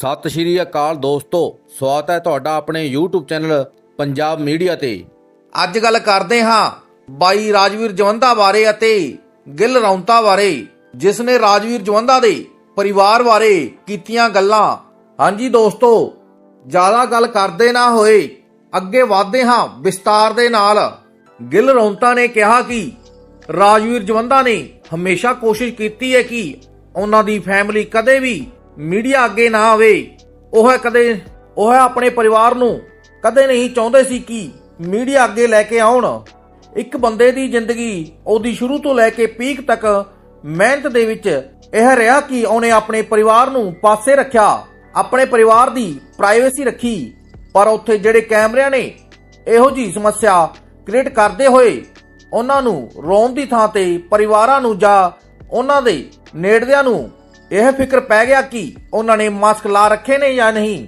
ਸਤਿ ਸ਼੍ਰੀ ਅਕਾਲ ਦੋਸਤੋ, ਸਵਾਗਤ ਹੈ ਤੁਹਾਡਾ ਆਪਣੇ YouTube ਚੈਨਲ ਪੰਜਾਬ ਮੀਡੀਆ ਤੇ। ਅੱਜ ਗੱਲ ਕਰਦੇ ਹਾਂ ਬਾਈ ਰਾਜਵੀਰ ਜਵੰਦਾ ਬਾਰੇ ਅਤੇ ਗਿੱਲ ਰੌਂਤਾ ਬਾਰੇ, ਜਿਸ ਨੇ ਰਾਜਵੀਰ ਜਵੰਦਾ ਦੇ ਪਰਿਵਾਰ ਬਾਰੇ ਕੀਤੀਆਂ ਗੱਲਾਂ। ਹਾਂਜੀ ਦੋਸਤੋ, ਜ਼ਿਆਦਾ ਗੱਲ ਕਰਦੇ ਨਾ ਹੋਏ, ਅੱਗੇ ਵਧਦੇ ਹਾਂ ਵਿਸਤਾਰ ਦੇ ਨਾਲ। ਗਿੱਲ ਰੌਂਤਾ ਨੇ ਕਿਹਾ ਕਿ ਰਾਜਵੀਰ ਜਵੰਦਾ ਨੇ ਹਮੇਸ਼ਾ ਕੋਸ਼ਿਸ਼ ਕੀਤੀ ਹੈ ਕਿ ਉਹਨਾਂ ਦੀ ਫੈਮਿਲੀ ਕਦੇ ਵੀ ਮੀਡੀਆ ਅੱਗੇ ਨਾ ਆਵੇ। ਉਹ ਕਦੇ ਉਹ ਆਪਣੇ ਪਰਿਵਾਰ ਨੂੰ। ਕਦੇ ਨਹੀਂ ਚਾਹੁੰਦੇ ਸੀ ਕਿ ਮੀਡੀਆ ਅੱਗੇ ਲੈ ਕੇ ਆਉਣ। ਇੱਕ ਬੰਦੇ ਦੀ ਜ਼ਿੰਦਗੀ ਉਹਦੀ ਸ਼ੁਰੂ ਤੋਂ ਲੈ ਕੇ ਪੀਕ ਤੱਕ ਮਿਹਨਤ ਦੇ ਵਿੱਚ ਇਹ ਰਿਹਾ ਕਿ ਉਹਨੇ ਆਪਣੇ ਪਰਿਵਾਰ ਨੂੰ ਪਾਸੇ ਰੱਖਿਆ। ਆਪਣੇ ਪਰਿਵਾਰ ਦੀ ਪ੍ਰਾਈਵੇਸੀ ਰੱਖੀ। ਪਰ ਉੱਥੇ ਜਿਹੜੇ ਕੈਮਰਿਆਂ ਨੇ ਇਹੋ ਜੀ ਸਮੱਸਿਆ ਕ੍ਰੀਏਟ ਕਰਦੇ ਹੋਏ ਉਹਨਾਂ ਨੂੰ ਰੋਣ ਦੀ ਥਾਂ ਤੇ ਪਰਿਵਾਰਾਂ ਨੂੰ ਜਾਂ ਉਹਨਾਂ ਦੇ ਨੇੜਦਿਆਂ ਨੂੰ ਇਹ ਫਿਕਰ ਪੈ ਗਿਆ ਕਿ ਉਹਨਾਂ ਨੇ ਮਾਸਕ ਲਾ ਰੱਖੇ ਨੇ ਜਾਂ ਨਹੀਂ?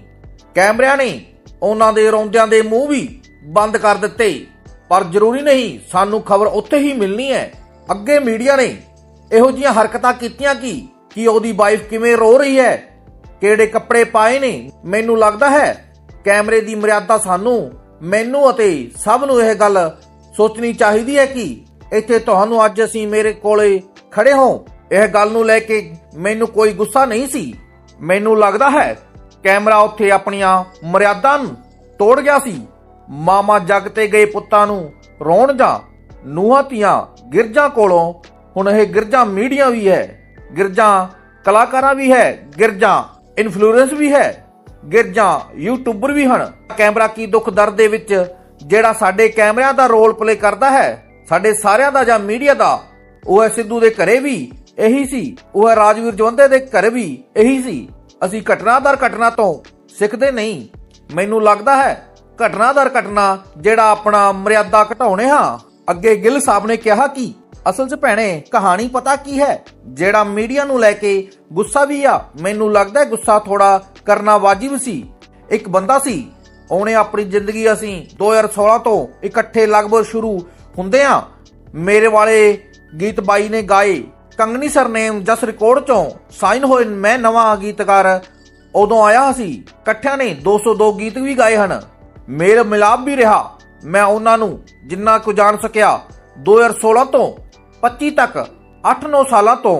ਕੈਮਰਿਆਂ ਨੇ ਉਹਨਾਂ ਦੇ ਰੋਂਦਿਆਂ ਦੇ ਮੂੰਹ ਵੀ ਬੰਦ ਕਰ ਦਿੱਤੇ। ਪਰ ਜ਼ਰੂਰੀ ਨਹੀਂ, ਸਾਨੂੰ ਖਬਰ ਉੱਥੇ ਹੀ ਮਿਲਣੀ ਹੈ। ਅੱਗੇ ਮੀਡੀਆ ਨੇ ਇਹੋ ਜਿਹੀਆਂ ਹਰਕਤਾਂ ਕੀਤੀਆਂ ਕਿ ਕਿ ਉਹਦੀ ਵਾਈਫ ਕਿਵੇਂ ਰੋ ਰਹੀ ਹੈ? ਕਿਹੜੇ ਕੱਪੜੇ ਪਾਏ ਨੇ? ਮੈਨੂੰ ਲੱਗਦਾ ਹੈ, ਕੈਮਰੇ ਦੀ ਮਰਿਆਦਾ ਸਾਨੂੰ, ਮੈਨੂੰ ਅਤੇ ਸਭ ਨੂੰ ਇਹ ਗੱਲ ਸੋਚਣੀ ਚਾਹੀਦੀ ਹੈ ਕਿ ਇੱਥੇ ਤੁਹਾਨੂੰ ਅੱਜ ਅਸੀਂ ਮੇਰੇ ਕੋਲੇ ਖੜੇ ਹੋ। ਇਹ ਗੱਲ ਨੂੰ ਲੈ ਕੇ ਮੈਨੂੰ ਕੋਈ ਗੁੱਸਾ ਨਹੀਂ ਸੀ। ਮੈਨੂੰ ਲੱਗਦਾ ਹੈ, ਕੈਮਰਾ ਉੱਥੇ ਆਪਣੀਆਂ ਮਰਿਆਦਾ ਨੂੰ ਤੋੜ ਗਿਆ ਸੀ। ਮਾਮਾ ਜੱਗ ਤੇ ਗਏ ਪੁੱਤਾਂ ਨੂੰ ਰੋਣ ਜਾਂ ਨੂੰਹਾਂ ਧੀਆਂ ਗਿਰਜਾਂ ਕੋਲੋਂ। ਹੁਣ ਇਹ ਗਿਰਜਾਂ ਮੀਡੀਆ ਵੀ ਹੈ, ਗਿਰਜਾਂ ਕਲਾਕਾਰਾਂ ਵੀ ਹੈ, ਗਿਰਜਾਂ ਇਨਫਲੂਐਂਸ ਵੀ ਹੈ, ਗਿਰਜਾਂ ਯੂਟਿਊਬਰ ਵੀ ਹਨ। ਕੈਮਰਾ ਕੀ ਦੁੱਖ ਦਰਦ ਦੇ ਵਿੱਚ ਜਿਹੜਾ ਸਾਡੇ ਕੈਮਰਿਆਂ ਦਾ ਰੋਲ ਪਲੇ ਕਰਦਾ ਹੈ, ਸਾਡੇ ਸਾਰਿਆਂ ਦਾ ਜਾਂ ਮੀਡੀਆ ਦਾ, ਉਹ ਹੈ ਸਿੱਧੂ ਦੇ ਘਰੇ ਵੀ ਇਹੀ ਸੀ। ਉਹ ਰਾਜਵੀਰ ਜਵੰਦੇ ਦੇ ਘਰੇ ਵੀ ਇਹੀ ਸੀ। ਅਸੀਂ ਘਟਨਾ ਦਰ ਘਟਨਾ ਤੋਂ ਸਿੱਖਦੇ ਨਹੀਂ। ਮੈਨੂੰ ਲੱਗਦਾ ਹੈ ਘਟਨਾ ਦਰ ਘਟਨਾ ਜਿਹੜਾ ਆਪਣਾ ਮਰਿਆਦਾ ਘਟਾਉਣੇ ਹਾਂ। ਅੱਗੇ ਗਿੱਲ ਸਾਹਿਬ ਨੇ ਕਿਹਾ ਕਿ ਅਸਲ 'ਚ ਭੈਣੇ, ਕਹਾਣੀ ਪਤਾ ਕੀ ਹੈ? ਜਿਹੜਾ ਮੀਡੀਆ ਨੂੰ ਲੈ ਕੇ ਗੁੱਸਾ ਵੀ ਆ, ਮੈਨੂੰ ਲੱਗਦਾ ਗੁੱਸਾ ਥੋੜਾ ਕਰਨਾ ਵਾਜਿਬ ਸੀ। ਇੱਕ ਬੰਦਾ ਸੀ, ਉਹਨੇ ਆਪਣੀ ਜ਼ਿੰਦਗੀ ਅਸੀਂ 2016 ਤੋਂ ਇਕੱਠੇ ਲਗਭਗ ਸ਼ੁਰੂ ਹੁੰਦੇ ਆ ਮੇਰੇ ਵਾਲੇ ਗੀਤ ਬਾਈ ਨੇ ਗਾਏ। ਕੰਗਨੀ ਸਰਨੇਮ ਜਸ ਰਿਕਾਰਡ ਚੋਂ ਸਾਈਨ ਹੋਏ ਮੈਂ ਨਵਾਂ ਗੀਤਕਾਰ। ਉਦੋਂ ਆਇਆ ਸੀ, ਇਕੱਠਿਆਂ ਨੇ 202 ਗੀਤ ਵੀ ਗਾਏ ਹਨ। ਮੇਲ ਮਿਲਾਪ ਵੀ ਰਿਹਾ। ਮੈਂ ਉਹਨਾਂ ਨੂੰ ਜਿੰਨਾ ਕੁ ਜਾਣ ਸਕਿਆ 2016 ਤੋਂ 25 ਤੱਕ 8-9 ਸਾਲਾਂ ਤੋਂ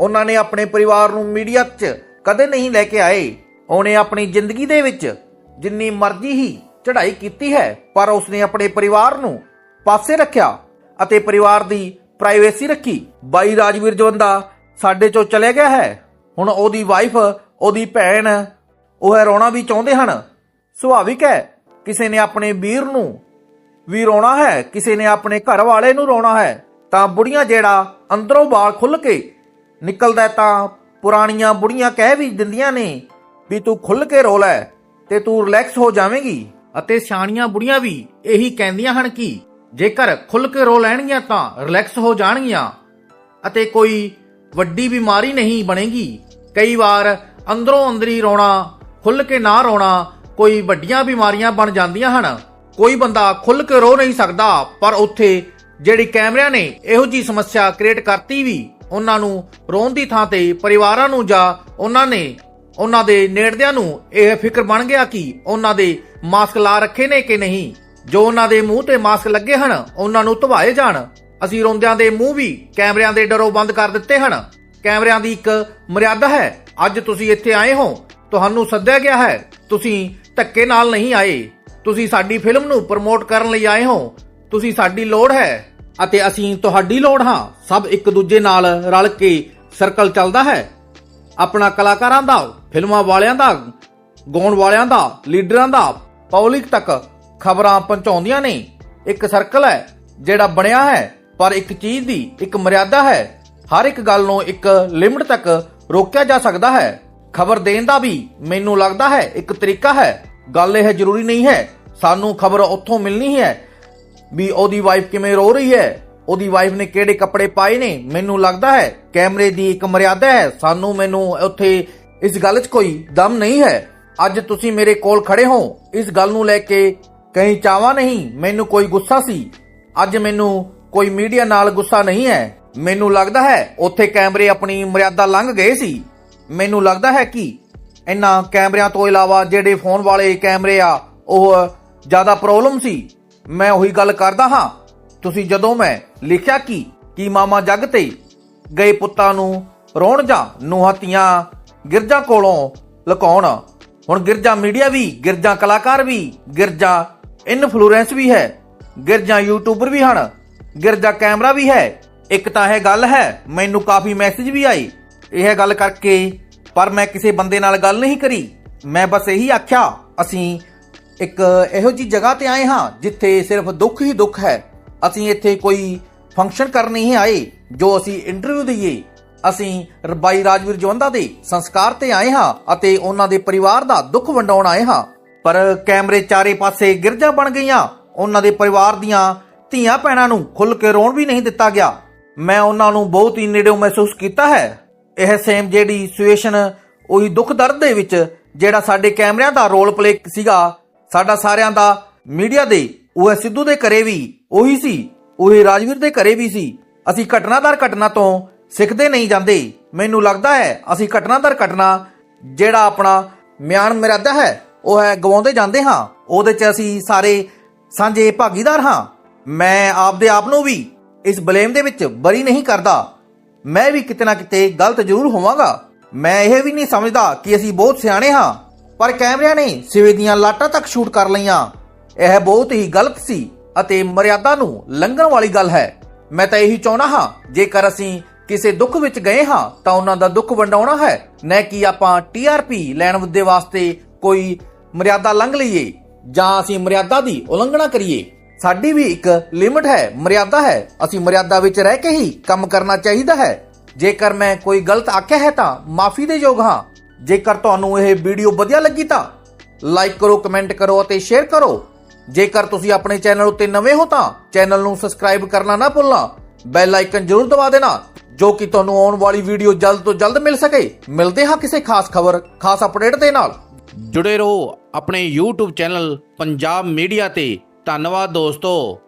ਉਹਨਾਂ ਨੇ ਆਪਣੇ ਪਰਿਵਾਰ ਨੂੰ ਮੀਡੀਆ 'ਚ ਕਦੇ ਨਹੀਂ ਲੈ ਕੇ ਆਏ। ਉਹਨੇ ਆਪਣੀ ਜ਼ਿੰਦਗੀ ਦੇ ਵਿੱਚ ਜਿੰਨੀ ਮਰਜ਼ੀ ਹੀ ਚੜ੍ਹਾਈ ਕੀਤੀ ਹੈ, ਪਰ ਉਸਨੇ ਆਪਣੇ ਪਰਿਵਾਰ ਨੂੰ ਪਾਸੇ ਰੱਖਿਆ ਅਤੇ ਪਰਿਵਾਰ ਦੀ ਪ੍ਰਾਈਵੇਸੀ ਰੱਖੀ। ਬਾਈ ਰਾਜਵੀਰ ਜਵੰਦਾ ਸਾਡੇ ਚੋਂ ਚਲੇ ਗਿਆ ਹੈ, ਹੁਣ ਉਹਦੀ ਵਾਈਫ ਉਹਦੀ ਭੈਣ, ਉਹ ਹੈ ਰੋਣਾ ਵੀ ਚਾਹੁੰਦੇ ਹਨ। ਸੁਭਾਵਿਕ ਹੈ, ਕਿਸੇ ਨੇ ਆਪਣੇ ਵੀਰ ਨੂੰ ਵੀ ਰੋਣਾ ਹੈ, ਕਿਸੇ ਨੇ ਆਪਣੇ ਘਰ ਵਾਲੇ ਨੂੰ ਰੋਣਾ ਹੈ, ਤਾਂ ਬੁੜੀਆਂ ਜਿਹੜਾ ਅੰਦਰੋਂ ਬਾਲ ਖੁੱਲ ਕੇ ਨਿਕਲਦਾ ਤਾਂ ਪੁਰਾਣੀਆਂ ਬੁੜੀਆਂ ਕਹਿ ਵੀ ਦਿੰਦੀਆਂ ਨੇ ਵੀ ਤੂੰ ਖੁੱਲ ਕੇ ਰੋ ਲੈ ਤੇ ਤੂੰ ਰਿਲੈਕਸ ਹੋ ਜਾਵੇਂਗੀ। ਅਤੇ ਸਿਆਣੀਆਂ ਬੁੜੀਆਂ ਵੀ ਇਹੀ ਕਹਿੰਦੀਆਂ ਹਨ ਕਿ ਜੇਕਰ ਖੁੱਲ ਕੇ ਰੋ ਲੈਣਗੀਆਂ ਤਾਂ ਰਿਲੈਕਸ ਹੋ ਜਾਣਗੀਆਂ ਅਤੇ ਕੋਈ ਵੱਡੀ ਬਿਮਾਰੀ ਨਹੀਂ ਬਣੇਗੀ। ਕਈ ਵਾਰ ਅੰਦਰੋਂ ਅੰਦਰੀ ਰੋਣਾ, ਖੁੱਲ ਕੇ ਨਾ ਰੋਣਾ ਕੋਈ ਵੱਡੀਆਂ ਬਿਮਾਰੀਆਂ ਬਣ ਜਾਂਦੀਆਂ ਹਨ। ਕੋਈ ਬੰਦਾ ਖੁੱਲ ਕੇ ਰੋ ਨਹੀਂ ਸਕਦਾ, ਪਰ ਉੱਥੇ ਜਿਹੜੀ ਕੈਮਰਿਆਂ ਨੇ ਇਹੋ ਜੀ ਸਮੱਸਿਆ ਕ੍ਰੀਏਟ ਕਰਤੀ ਵੀ, ਉਹਨਾਂ ਨੂੰ ਰੋਣ ਦੀ ਥਾਂ ਤੇ ਪਰਿਵਾਰਾਂ ਨੂੰ ਜਾਂ ਉਹਨਾਂ ਨੇ, ਉਹਨਾਂ ਦੇ ਨੇੜਦਿਆਂ ਨੂੰ ਇਹ ਫਿਕਰ ਬਣ ਗਿਆ ਕਿ ਉਹਨਾਂ ਦੇ ਮਾਸਕ ਲਾ ਰੱਖੇ ਨੇ ਕਿ ਨਹੀਂ। ਜੋ ਉਹਨਾਂ ਦੇ ਮੂੰਹ ਤੇ ਮਾਸਕ ਲੱਗੇ ਹਨ, ਉਹਨਾਂ ਨੂੰ ਧਵਾਏ ਜਾਣ। ਅਸੀਂ ਰੋਂਦਿਆਂ ਦੇ ਮੂੰਹ ਵੀ ਕੈਮਰਿਆਂ ਦੇ ਡਰੋਂ ਬੰਦ ਕਰ ਦਿੱਤੇ ਹਨ। ਕੈਮਰਿਆਂ ਦੀ ਇੱਕ ਮਰਿਆਦਾ ਹੈ, ਅੱਜ ਤੁਸੀਂ ਇੱਥੇ ਆਏ ਹੋ। ਤੁਹਾਨੂੰ ਸੱਦਿਆ ਗਿਆ ਹੈ, ਤੁਸੀਂ ਧੱਕੇ ਨਾਲ ਨਹੀਂ ਆਏ। ਤੁਸੀਂ ਸਾਡੀ ਫਿਲਮ ਨੂੰ ਪ੍ਰਮੋਟ ਕਰਨ ਲਈ ਆਏ ਹੋ। ਤੁਸੀਂ ਸਾਡੀ ਲੋੜ ਹੈ ਅਤੇ ਅਸੀਂ ਤੁਹਾਡੀ ਲੋੜ ਹਾਂ। ਸਭ ਇੱਕ ਦੂਜੇ ਨਾਲ ਰਲ ਕੇ ਸਰਕਲ ਚੱਲਦਾ ਹੈ। ਆਪਣਾ ਕਲਾਕਾਰਾਂ ਦਾ, ਫਿਲਮਾਂ ਵਾਲਿਆਂ ਦਾ, ਗਾਉਣ ਵਾਲਿਆਂ ਦਾ, ਲੀਡਰਾਂ ਦਾ, ਪਬਲਿਕ ਤੱਕ ਖਬਰਾਂ ਪਹੁੰਚਾਉਂਦੀਆਂ ਨੇ। ਇੱਕ ਸਰਕਲ ਹੈ ਜਿਹੜਾ ਬਣਿਆ ਹੈ, ਪਰ ਇੱਕ ਚੀਜ਼ ਦੀ ਇੱਕ ਮਰਿਆਦਾ ਹੈ। ਹਰ ਇੱਕ ਗੱਲ ਨੂੰ ਇੱਕ ਲਿਮਟ ਤੱਕ ਰੋਕਿਆ ਜਾ ਸਕਦਾ ਹੈ। ਖਬਰ ਦੇਣ ਦਾ ਵੀ ਮੈਨੂੰ ਲੱਗਦਾ ਹੈ ਇੱਕ ਤਰੀਕਾ ਹੈ। ਗੱਲ ਇਹ ਜ਼ਰੂਰੀ ਨਹੀਂ ਹੈ, ਸਾਨੂੰ ਖਬਰ ਉੱਥੋਂ ਮਿਲਣੀ ਹੈ ਵੀ ਉਹਦੀ ਵਾਈਫ ਕਿਵੇਂ ਰੋ ਰਹੀ ਹੈ। ਉਹਦੀ ਵਾਈਫ ਨੇ ਕਿਹੜੇ ਕੱਪੜੇ ਪਾਏ ਨੇ, ਮੈਨੂੰ ਲੱਗਦਾ ਹੈ ਕੈਮਰੇ ਦੀ ਇੱਕ ਮਰਿਆਦਾ ਹੈ। ਸਾਨੂੰ ਮੈਨੂੰ ਉੱਥੇ ਇਸ ਗੱਲ 'ਚ ਕੋਈ ਦਮ ਨਹੀਂ ਹੈ। ਅੱਜ ਤੁਸੀਂ ਮੇਰੇ ਕੋਲ ਖੜੇ ਹੋ, ਇਸ ਗੱਲ ਨੂੰ ਲੈ ਕੇ ਕहीं ਚਾਵਾ ਨਹੀਂ, ਮੈਨੂੰ ਕੋਈ ਗੁੱਸਾ ਸੀ। ਅੱਜ ਮੈਨੂੰ ਕੋਈ ਮੀਡੀਆ ਨਾਲ ਗੁੱਸਾ ਨਹੀਂ ਹੈ। ਮੈਨੂੰ ਲੱਗਦਾ ਹੈ ਉੱਥੇ ਕੈਮਰੇ ਆਪਣੀ ਮਰਿਆਦਾ ਲੰਘ ਗਏ ਸੀ। ਮੈਨੂੰ ਲੱਗਦਾ ਹੈ ਕਿ ਇਹਨਾਂ ਕੈਮਰਿਆਂ ਤੋਂ ਇਲਾਵਾ ਜਿਹੜੇ ਫੋਨ ਵਾਲੇ ਕੈਮਰੇ ਆ, ਉਹ ਜ਼ਿਆਦਾ ਪ੍ਰੋਬਲਮ ਸੀ। ਮੈਂ ਉਹੀ ਗੱਲ ਕਰਦਾ ਹਾਂ। ਤੁਸੀਂ ਜਦੋਂ ਮੈਂ ਲਿਖਿਆ ਕਿ, ਕੀ ਮਾਮਾ ਜੱਗ ਤੇ ਗਏ ਪੁੱਤਾਂ ਨੂੰ ਰੋਣ ਜਾਂ ਨੂੰਹਤੀਆਂ ਗਿਰਜਾ ਕੋਲੋਂ ਲੁਕਾਉਣ, ਹੁਣ ਗਿਰਜਾ ਮੀਡੀਆ ਵੀ, ਗਿਰਜਾ ਕਲਾਕਾਰ ਵੀ, ਗਿਰਜਾ ਇਨਫਲੂਐਂਸ ਵੀ ਹੈ, ਗਿਰਜਾ ਯੂਟਿਊਬਰ ਵੀ ਹਨ, ਗਿਰਜਾ ਕੈਮਰਾ ਵੀ ਹੈ। ਇੱਕ ਤਾਂ ਇਹ ਗੱਲ ਹੈ, ਮੈਨੂੰ ਕਾਫੀ ਮੈਸੇਜ ਵੀ ਆਏ ਇਹ ਗੱਲ ਕਰਕੇ ਪਰ ਮੈਂ ਕਿਸੇ ਬੰਦੇ ਨਾਲ ਗੱਲ ਨਹੀਂ ਕਰੀ। ਮੈਂ ਬਸ ਇਹੀ ਆਖਿਆ, ਅਸੀਂ ਇੱਕ ਇਹੋ ਜੀ ਜਗ੍ਹਾ ਤੇ ਆਏ ਹਾਂ ਜਿੱਥੇ ਸਿਰਫ ਦੁੱਖ ਹੀ ਦੁੱਖ ਹੈ। ਅਸੀਂ ਇੱਥੇ ਕੋਈ ਫੰਕਸ਼ਨ ਕਰਨ ਨਹੀਂ ਆਏ, ਜੋ ਅਸੀਂ ਇੰਟਰਵਿਊ ਦਈਏ। ਅਸੀਂ ਰਬਾਈ ਰਾਜਵੀਰ ਜਵੰਦਾ ਦੇ ਸੰਸਕਾਰ ਤੇ ਆਏ ਹਾਂ ਅਤੇ ਉਹਨਾਂ ਦੇ ਪਰਿਵਾਰ ਦਾ ਦੁੱਖ ਵੰਡਾਉਣ ਆਏ ਹਾਂ। ਪਰ ਕੈਮਰੇ ਚਾਰੇ ਪਾਸੇ ਗਿਰਜਾ ਬਣ ਗਈਆਂ। ਉਹਨਾਂ ਦੇ ਪਰਿਵਾਰ ਦੀਆਂ ਧੀਆਂ ਭੈਣਾਂ ਨੂੰ ਖੁੱਲ ਕੇ ਰੋਣ ਵੀ ਨਹੀਂ ਦਿੱਤਾ ਗਿਆ। ਮੈਂ ਉਹਨਾਂ ਨੂੰ ਬਹੁਤ ਹੀ ਨੇੜਿਓਂ ਮਹਿਸੂਸ ਕੀਤਾ ਹੈ। ਇਹ ਸੇਮ ਜਿਹੜੀ ਸਿਚੁਏਸ਼ਨ ਉਹੀ ਦੁੱਖ ਦਰਦ ਦੇ ਵਿੱਚ ਜਿਹੜਾ ਸਾਡੇ ਕੈਮਰਿਆਂ ਦਾ ਰੋਲ ਪਲੇ ਸੀਗਾ, ਸਾਡਾ ਸਾਰਿਆਂ ਦਾ ਮੀਡੀਆ ਦੇ, ਉਹ ਸਿੱਧੂ ਦੇ ਘਰੇ ਵੀ ਉਹੀ ਸੀ, ਉਹੀ ਰਾਜਵੀਰ ਦੇ ਘਰੇ ਵੀ ਸੀ। ਅਸੀਂ ਘਟਨਾਦਾਰ ਘਟਨਾ ਤੋਂ ਸਿੱਖਦੇ ਨਹੀਂ ਜਾਂਦੇ। ਮੈਨੂੰ ਲੱਗਦਾ ਹੈ ਅਸੀਂ ਘਟਨਾਦਾਰ ਘਟਨਾ ਜਿਹੜਾ ਆਪਣਾ ਮਿਆਨ ਮਰਿਆਦਾ ਹੈ ਉਹ ਹੈ ਗਵਾਉਂਦੇ ਜਾਂਦੇ ਹਾਂ। ਉਹਦੇ 'ਚ ਅਸੀਂ ਸਾਰੇ ਸਾਂਝੇ ਭਾਗੀਦਾਰ ਹਾਂ। ਮੈਂ ਆਪਦੇ ਆਪ ਨੂੰ ਵੀ ਇਸ ਬਲੇਮ ਦੇ ਵਿੱਚ ਬਰੀ ਨਹੀਂ ਕਰਦਾ। ਮੈਂ ਵੀ ਕਿਤੇ ਨਾ ਕਿਤੇ ਗਲਤ ਜ਼ਰੂਰ ਹੋਵਾਂਗਾ। ਮੈਂ ਇਹ ਵੀ ਨਹੀਂ ਸਮਝਦਾ ਕਿ ਅਸੀਂ ਬਹੁਤ ਸਿਆਣੇ ਹਾਂ, ਪਰ ਕੈਮਰਿਆਂ ਨੇ ਸਿਵੇ ਦੀਆਂ ਲਾਟਾਂ ਤੱਕ ਸ਼ੂਟ ਕਰ ਲਈਆਂ। ਇਹ ਬਹੁਤ ਹੀ ਗਲਤ ਸੀ ਅਤੇ ਮਰਿਆਦਾ ਨੂੰ ਲੰਘਣ ਵਾਲੀ ਗੱਲ ਹੈ। ਮੈਂ ਤਾਂ ਇਹੀ ਚਾਹਣਾ ਹਾਂ, ਜੇਕਰ ਅਸੀਂ ਕਿਸੇ ਦੁੱਖ ਵਿੱਚ ਗਏ ਹਾਂ, ਤਾਂ ਉਹਨਾਂ ਦਾ ਦੁੱਖ ਵੰਡਾਉਣਾ ਹੈ। ਨਾ ਕਿ ਆਪਾਂ ਟੀਆਰਪੀ ਲੈਣ ਦੇ ਵਾਸਤੇ ਕੋਈ ਮਰਿਆਦਾ ਲੰਘ ਲਈਏ ਜਾਂ ਅਸੀਂ ਮਰਿਆਦਾ ਦੀ ਉਲੰਘਣਾ ਕਰੀਏ। ਸਾਡੀ ਵੀ ਇੱਕ ਲਿਮਟ ਹੈ, ਮਰਿਆਦਾ ਹੈ। ਅਸੀਂ ਮਰਿਆਦਾ ਵਿੱਚ ਰਹਿ ਕੇ ਹੀ ਕੰਮ ਕਰਨਾ ਚਾਹੀਦਾ ਹੈ। ਜੇਕਰ ਮੈਂ ਕੋਈ ਗਲਤ ਆਖਿਆ ਹੈ ਤਾਂ ਮਾਫੀ ਦੇ ਯੋਗ ਹਾਂ। ਜੇਕਰ ਤੁਹਾਨੂੰ ਇਹ ਵੀਡੀਓ ਵਧੀਆ ਲੱਗੀ ਤਾਂ ਲਾਈਕ ਕਰੋ, ਕਮੈਂਟ ਕਰੋ ਅਤੇ ਸ਼ੇਅਰ ਕਰੋ। ਜੇਕਰ ਤੁਸੀਂ ਆਪਣੇ ਚੈਨਲ ਉੱਤੇ ਨਵੇਂ ਹੋ ਤਾਂ ਚੈਨਲ ਨੂੰ ਸਬਸਕ੍ਰਾਈਬ ਕਰਨਾ ਨਾ ਭੁੱਲਣਾ। ਬੈਲ ਆਈਕਨ ਜ਼ਰੂਰ ਦਬਾ ਦੇਣਾ, ਜੋ ਕਿ ਤੁਹਾਨੂੰ ਆਉਣ ਵਾਲੀ ਵੀਡੀਓ ਜਲਦ ਤੋਂ ਜਲਦ ਮਿਲ ਸਕੇ। ਮਿਲਦੇ ਹਾਂ ਕਿਸੇ ਖਾਸ ਖਬਰ, ਖਾਸ ਅਪਡੇਟ ਦੇ ਨਾਲ। ਜੁੜੇ ਰਹੋ ਆਪਣੇ YouTube ਚੈਨਲ ਪੰਜਾਬ ਮੀਡੀਆ ਤੇ। ਧੰਨਵਾਦ ਦੋਸਤੋ।